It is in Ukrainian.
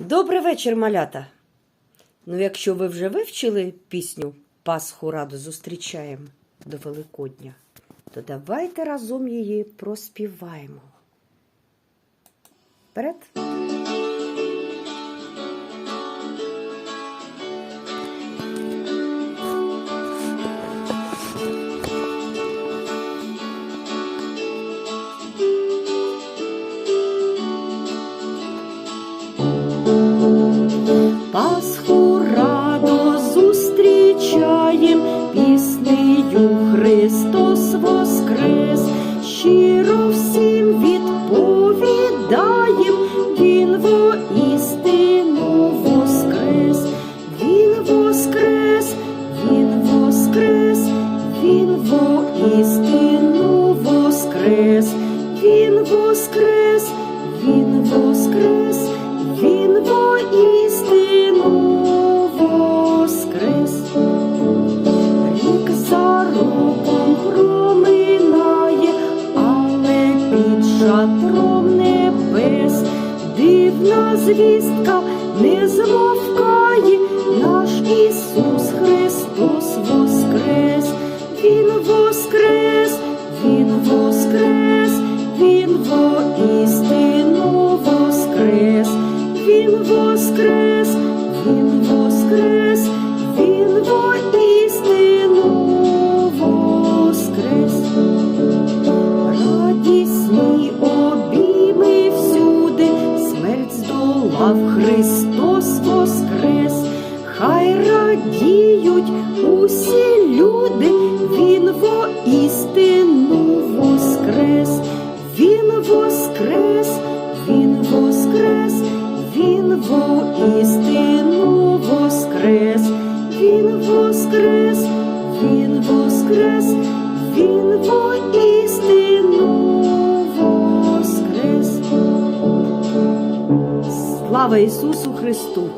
Добрий вечір, малята. Ну, якщо ви вже вивчили пісню Пасху раду зустрічаємо до Великодня, то давайте разом її проспіваємо. Вперед! Він воістину воскрес, Він воскрес, Він воскрес, Він воістину воскрес, Він воскрес, Він воскрес, Він воістину воскрес. Рік за роком проминає, але під шатром дивна звістка не змовкає, наш Ісус Христос воскрес, Він воскрес, Він воскрес, здолав Христос воскрес, хай радіють усі люди, Він воістину воскрес, Він воскрес, Він воскрес, Він воістину воскрес, Він воскрес, Він воскрес, Він воістину Слава Ісусу Христу!